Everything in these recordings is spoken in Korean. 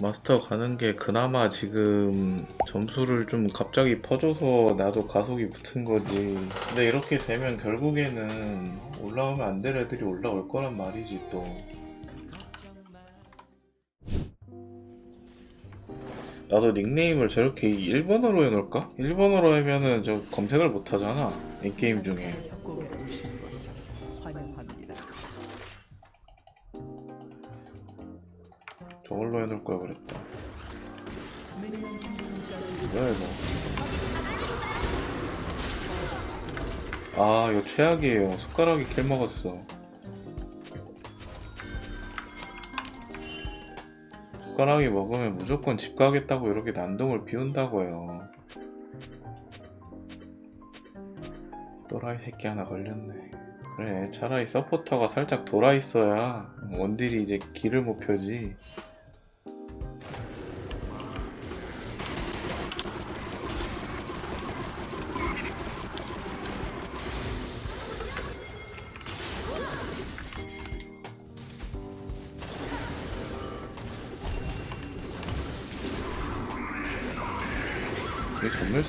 마스터 가는 게 그나마 지금 점수를 좀 갑자기 퍼줘서 나도 가속이 붙은 거지. 근데 이렇게 되면 결국에는 올라오면 안 될 애들이 올라올 거란 말이지 또. 나도 닉네임을 저렇게 일본어로 해놓을까? 일본어로 하면은 저 검색을 못 하잖아. 인게임 중에. 저걸로 해놓을 걸 그랬다. 뭐야 이거? 아 이거 최악이에요. 숟가락이 킬 먹었어. 숟가락이 먹으면 무조건 집 가겠다고 이렇게 난동을 피운다고요. 또라이 새끼 하나 걸렸네. 그래 차라리 서포터가 살짝 돌아 있어야 원딜이 이제 길을 못 펴지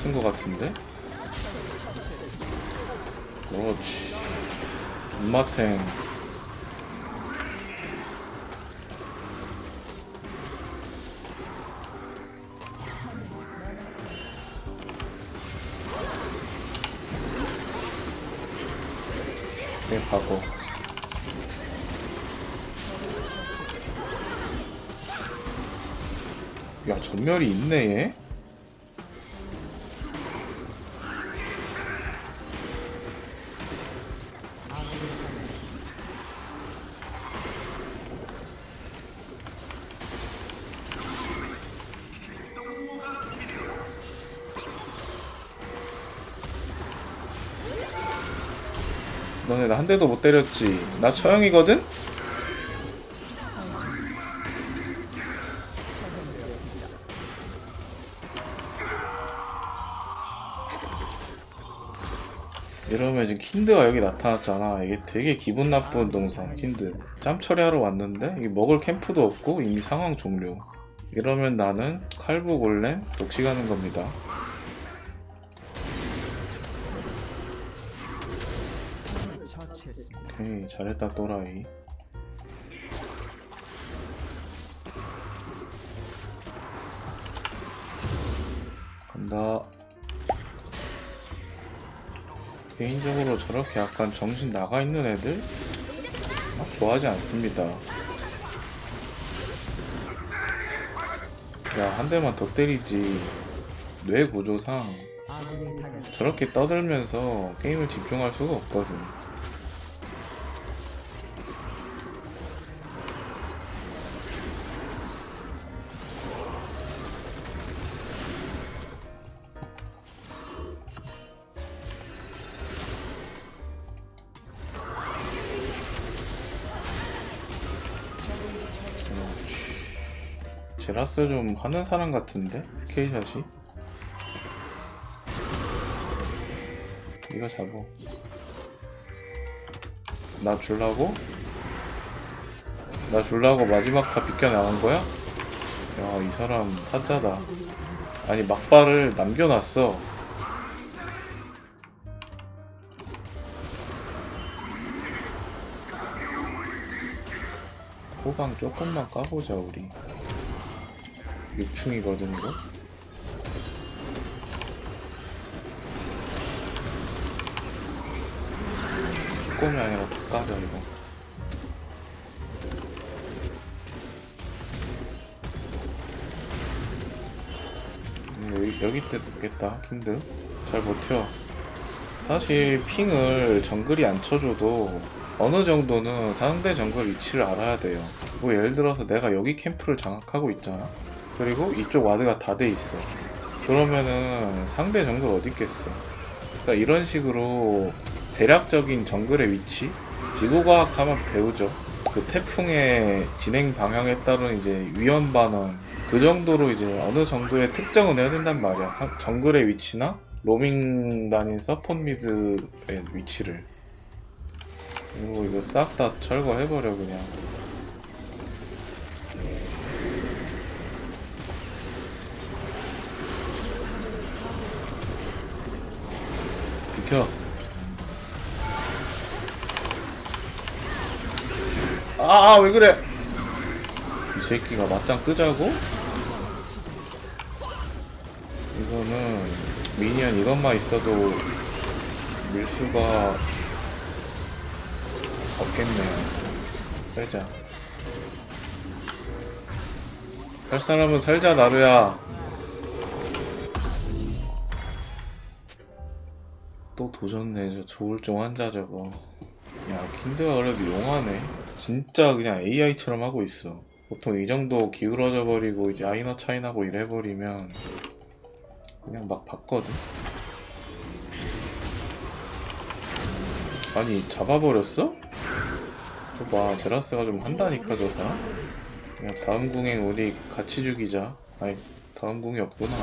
쓴 것 같은데? 그렇지 엄마탱 네, 가고 야 전멸이 있네 얘? 너네 나 한 대도 못 때렸지. 나 처형이거든? 이러면 지금 킨드가 여기 나타났잖아. 이게 되게 기분 나쁜 동상, 킨드. 짬 처리하러 왔는데, 이게 먹을 캠프도 없고, 이미 상황 종료. 이러면 나는 칼부 골렘 독식하는 겁니다. 오케이, 잘했다, 또라이. 간다. 개인적으로 저렇게 약간 정신 나가 있는 애들? 막 좋아하지 않습니다. 야, 한 대만 더 때리지. 뇌 구조상. 저렇게 떠들면서 게임을 집중할 수가 없거든. 제라스 좀 하는 사람 같은데? 스케이샷이? 네가 잡어. 나 줄라고? 나 줄라고 마지막 다 비껴나간 거야? 야, 이 사람 타짜다. 아니, 막발을 남겨놨어. 호방 조금만 까보자, 우리. 6충이거든, 이거? 조금이 아니라 더 까자, 이거. 음, 여기, 여기 때 높겠다, 킨드. 잘 버텨. 사실 핑을 정글이 안 쳐줘도 어느 정도는 상대 정글 위치를 알아야 돼요. 뭐 예를 들어서 내가 여기 캠프를 장악하고 있잖아. 그리고 이쪽 와드가 다 돼 있어. 그러면은 상대 정글 어디 있겠어. 그러니까 이런 식으로 대략적인 정글의 위치, 지구과학 하면 배우죠. 그 태풍의 진행 방향에 따른 이제 위험 반응, 그 정도로 이제 어느 정도의 특정은 해야 된단 말이야. 사- 정글의 위치나 로밍 다닌 서폿 미드의 위치를. 그리고 이거 싹 다 철거해버려, 그냥. 켜. 아, 아, 왜 그래? 이 새끼가 맞짱 뜨자고? 이거는 미니언 이것만 있어도 밀 수가 없겠네요. 살자. 살 사람은 살자, 나루야. 도졌네, 저 조울종 환자 저거. 야, 킨드 어랩이 용하네. 진짜 그냥 AI처럼 하고 있어. 보통 이 정도 기울어져 버리고 이제 아이너 차이 나고 이래버리면 그냥 막 봤거든. 아니 잡아버렸어? 저봐 제라스가 좀 한다니까 저 사람. 야 다음 궁행 우리 같이 죽이자. 아니 다음 궁이 없구나.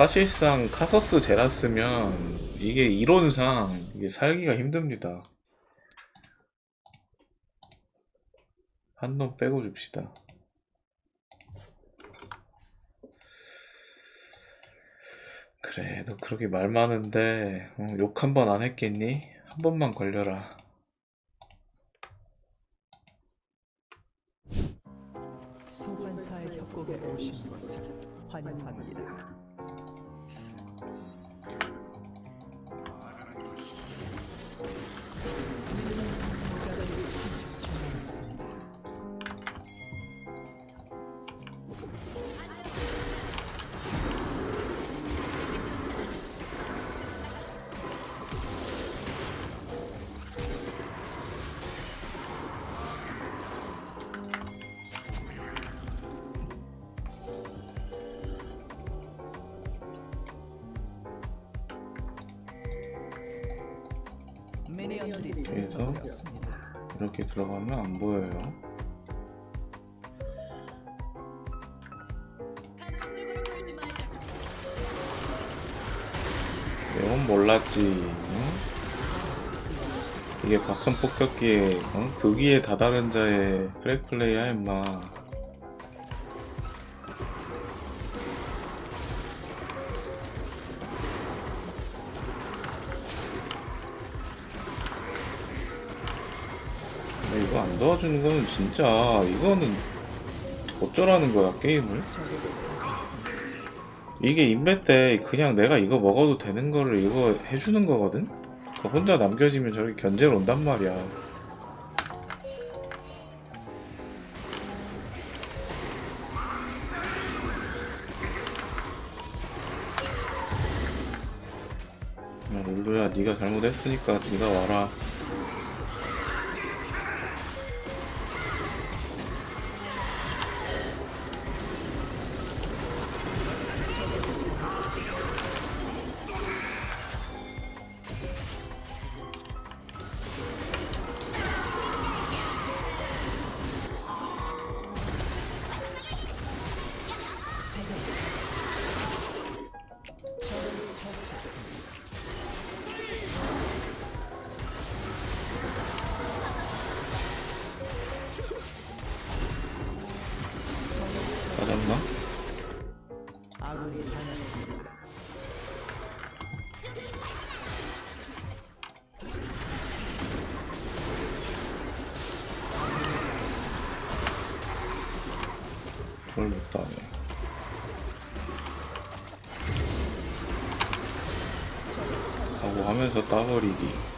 사실상 카서스 제라스면 이게 이론상 이게 살기가 힘듭니다. 한 놈 빼고 줍시다. 그래, 너 그렇게 말 많은데 어, 욕 한 번 안 했겠니? 한 번만 걸려라. 소환사의 협곡에 오신 것을 환영합니다. 이렇게 들어가면 안 보여요. 내건 몰랐지. 응? 이게 바텀 폭격기에 어? 극위에 다다른 자의 트랙 플레이야 임마. 도와주는 거는 진짜 이거는 어쩌라는 거야 게임을? 이게 인베 때 그냥 내가 이거 먹어도 되는 거를 이거 해주는 거거든? 혼자 남겨지면 저렇게 견제를 온단 말이야. 야 룰루야 네가 잘못했으니까 네가 와라. 못 따네. 하고 하면서 따버리기.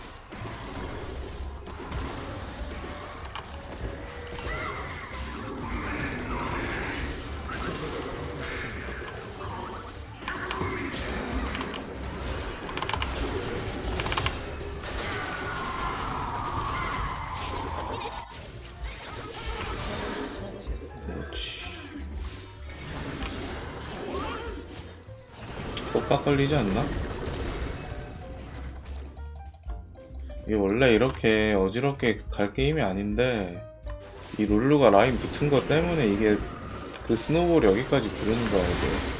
속박 걸리지 않나? 이게 원래 이렇게 어지럽게 갈 게임이 아닌데 이 룰루가 라인 붙은 것 때문에 이게 그 스노볼이 여기까지 부르는 거야 이게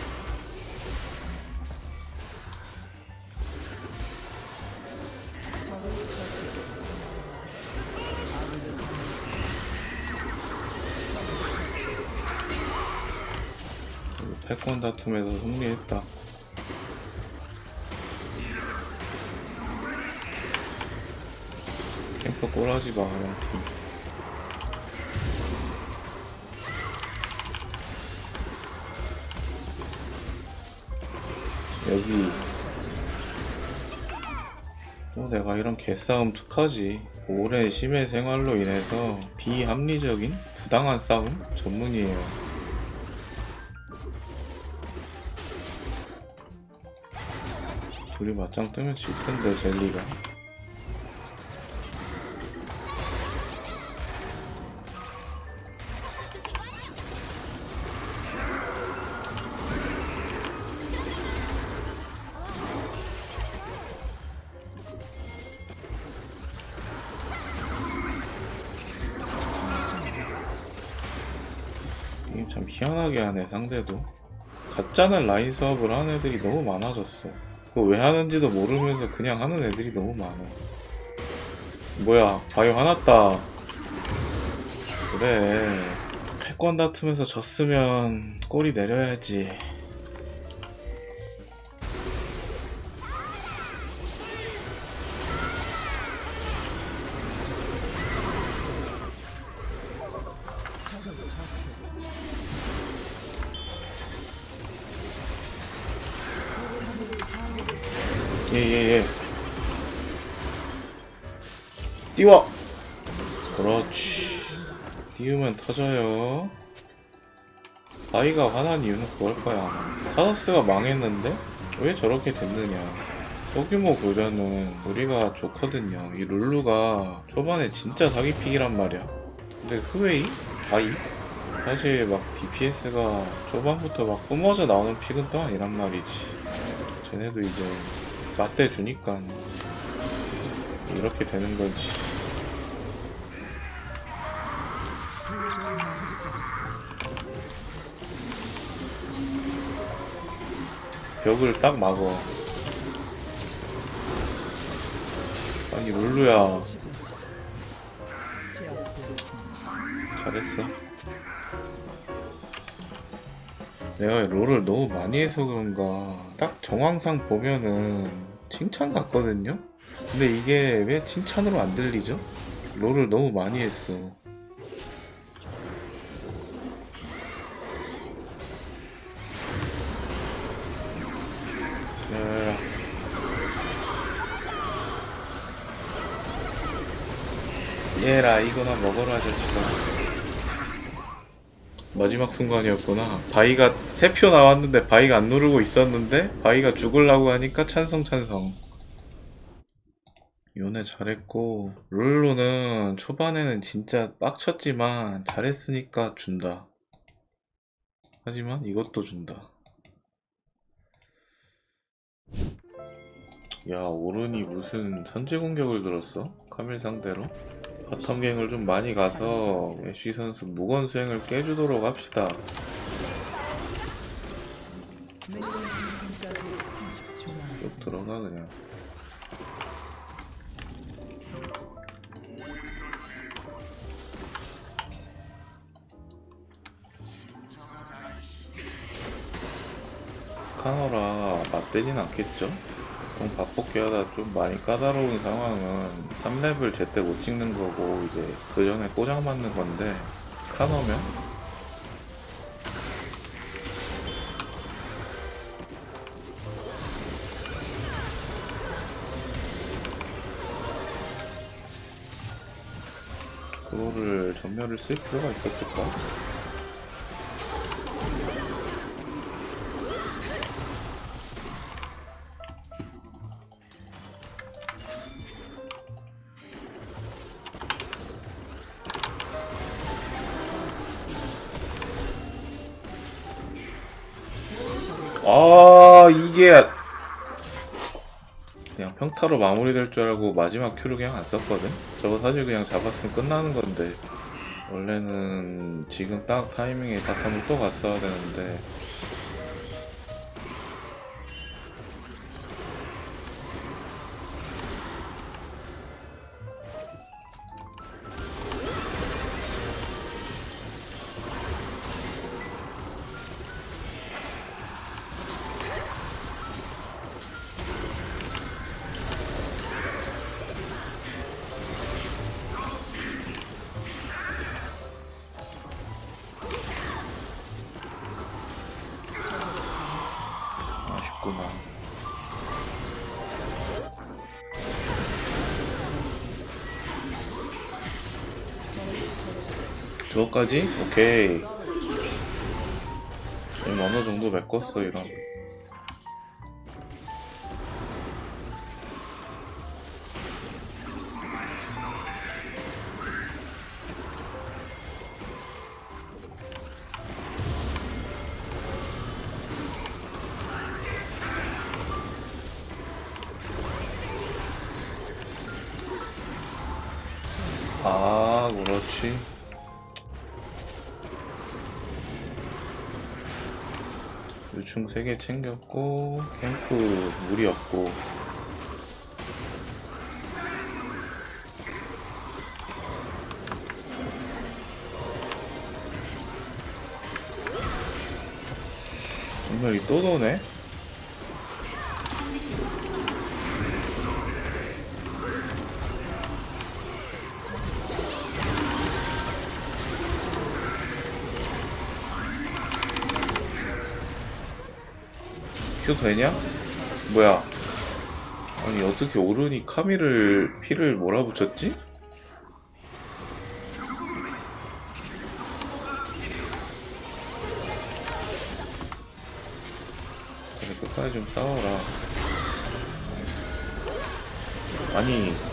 패권 다툼에서 승리했다. 캠프 꼬라지 마, 그냥 팀. 여기. 또 내가 이런 개싸움 툭하지. 오랜 심해 생활로 인해서 비합리적인 부당한 싸움? 전문이에요. 둘이 맞짱 뜨면 질 텐데 젤리가 참 희한하게 하네 상대도. 가짜는 라인 수업을 하는 애들이 너무 많아졌어. 그거 왜 하는지도 모르면서 그냥 하는 애들이 너무 많아. 뭐야 바이오 화났다. 그래. 패권 다투면서 졌으면 꼬리 내려야지 띄워. 그렇지. 띄우면 터져요. 바이가 화난 이유는 그걸 거야. 타더스가 망했는데 왜 저렇게 됐느냐. 소규모 교전은 우리가 좋거든요. 이 룰루가 초반에 진짜 사기픽이란 말이야. 근데 흐웨이? 바이? 사실 막 DPS가 초반부터 막 뿜어져 나오는 픽은 또 아니란 말이지. 쟤네도 이제 맞대 주니까 이렇게 되는 거지. 벽을 딱 막어. 아니 룰루야. 잘했어. 내가 롤을 너무 많이 해서 그런가 딱 정황상 보면은 칭찬 같거든요? 근데 이게 왜 칭찬으로 안 들리죠? 롤을 너무 많이 했어. 야. 얘라 이거나 먹어라 자식아. 마지막 순간이었구나. 바이가 세 표 나왔는데 바이가 안 누르고 있었는데 바이가 죽으려고 하니까 찬성 찬성. 요네 잘했고 룰루는 초반에는 진짜 빡쳤지만 잘했으니까 준다. 하지만 이것도 준다. 야 오른이 무슨 선제 공격을 들었어? 카밀 상대로? 바텀갱을 좀 많이 가서 애쉬 선수 무건 수행을 깨주도록 합시다. 미니언 생성까지 30초 쭉. 들어가 그냥. 스카너라 맞대진 않겠죠? 보통 밥볶이 하다 좀 많이 까다로운 상황은 3렙을 제때 못 찍는 거고 이제 그 전에 꼬장 맞는 건데 스카너면 그거를 전멸을 쓸 필요가 있었을까? 그냥 평타로 마무리될 줄 알고 마지막 큐를 그냥 안 썼거든? 저거 사실 그냥 잡았으면 끝나는 건데 원래는 지금 딱 타이밍에 바텀을 또 갔어야 되는데 없구나. 저거까지? 오케이. 지금 어느 정도 메꿨어, 이런. 유충 3개 챙겼고, 캠프 물이 없고. 정말 이또 도네? 큐 되냐? 뭐야? 아니 어떻게 오르니 카미를 피를 몰아붙였지? 그래 끝까지 좀 싸워라 아니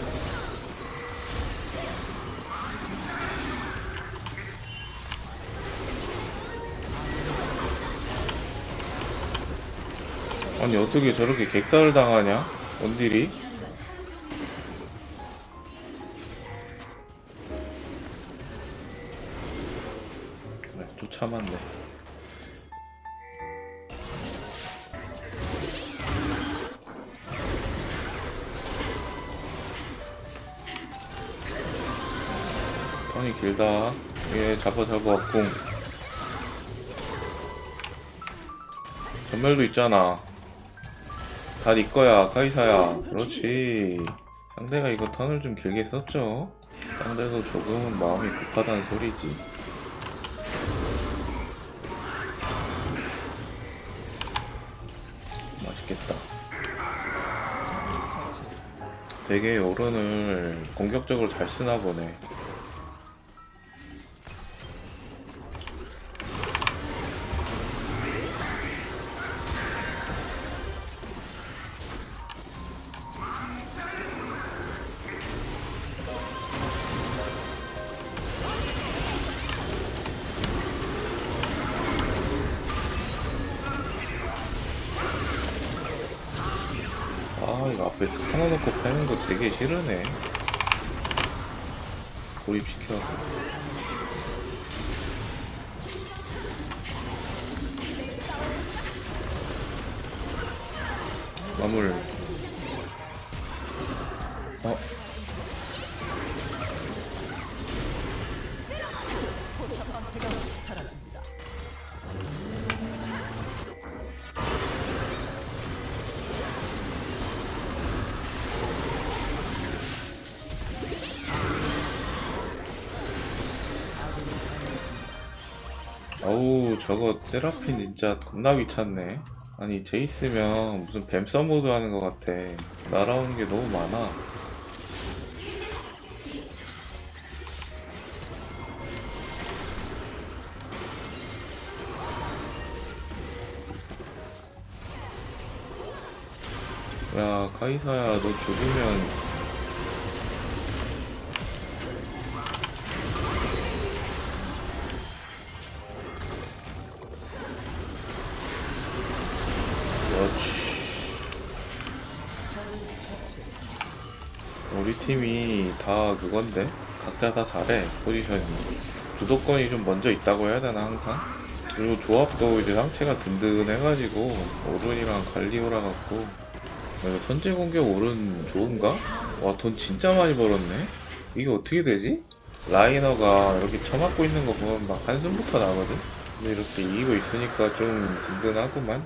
아니 어떻게 저렇게 객사를 당하냐? 원딜이? 그래 또 참았네 턴이 길다 예 잡아 잡아 꿍 전멸도 있잖아 다 네 거야 카이사야. 그렇지. 상대가 이거 턴을 좀 길게 썼죠? 상대도 조금은 마음이 급하다는 소리지. 맛있겠다. 되게 오른을 공격적으로 잘 쓰나 보네 이거 앞에 스카너 놓고 패는 거 되게 싫으네. 고립시켜서 마물 저거 세라핀 진짜 겁나 귀찮네. 아니 제이스면 무슨 뱀 서모드 하는 것 같아. 날아오는 게 너무 많아. 야 카이사야 너 죽으면 그건데? 각자 다 잘해 포지션이. 주도권이 좀 먼저 있다고 해야 되나 항상? 그리고 조합도 이제 상체가 든든해가지고 오른이랑 갈리오라 그래서 선제 공격 오른 좋은가? 와 돈 진짜 많이 벌었네? 이게 어떻게 되지? 라이너가 이렇게 쳐맞고 있는 거 보면 막 한숨부터 나거든? 근데 이렇게 이기고 있으니까 좀 든든하구만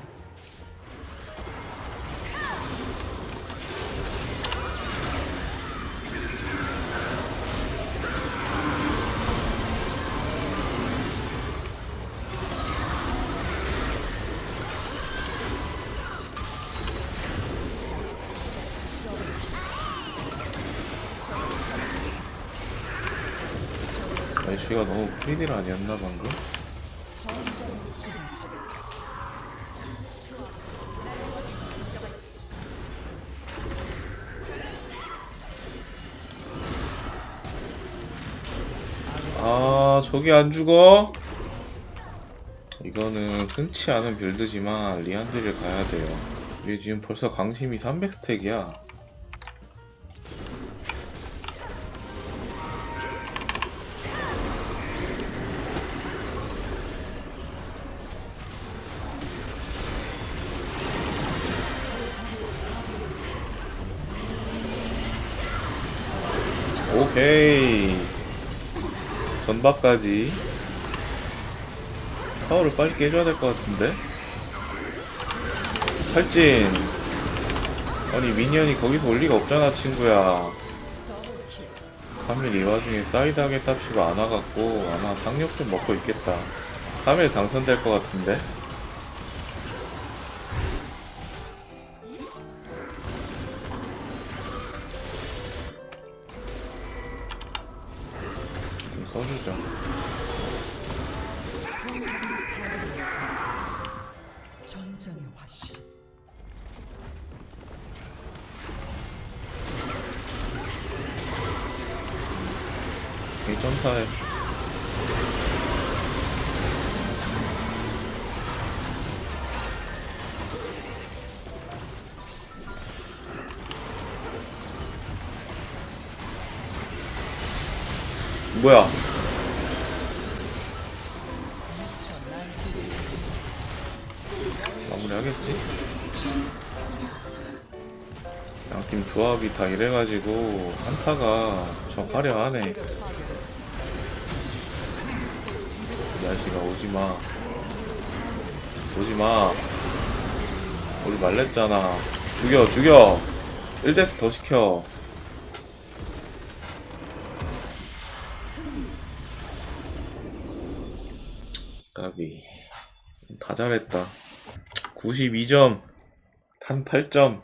프리딜 아니었나 방금? 아 저기 안 죽어? 이거는 흔치 않은 빌드지만 리안드를 가야 돼요. 얘 지금 벌써 강심이 300스택이야. 전박까지. 타워를 빨리 깨줘야 될 것 같은데? 탈진! 아니, 미니언이 거기서 올 리가 없잖아, 친구야. 카밀 이 와중에 사이드하게 탑시고 안 와갖고 아마 상륙 좀 먹고 있겠다. 카밀 당선될 것 같은데? 뭐야? 마무리하겠지? 양팀 조합이 다 이래가지고 한타가 저 화려하네. 이 자식아 오지마 오지마 우리 말랬잖아 죽여 죽여 1대스 더 시켜 까비. 다 잘했다. 92점. 탄 8점.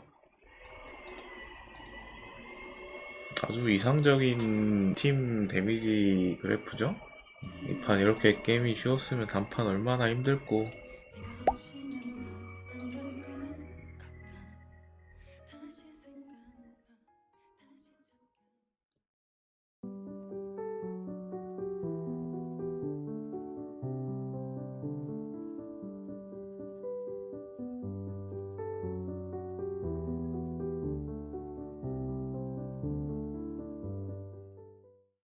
아주 이상적인 팀 데미지 그래프죠? 이 판 이렇게 게임이 쉬웠으면 단판 얼마나 힘들고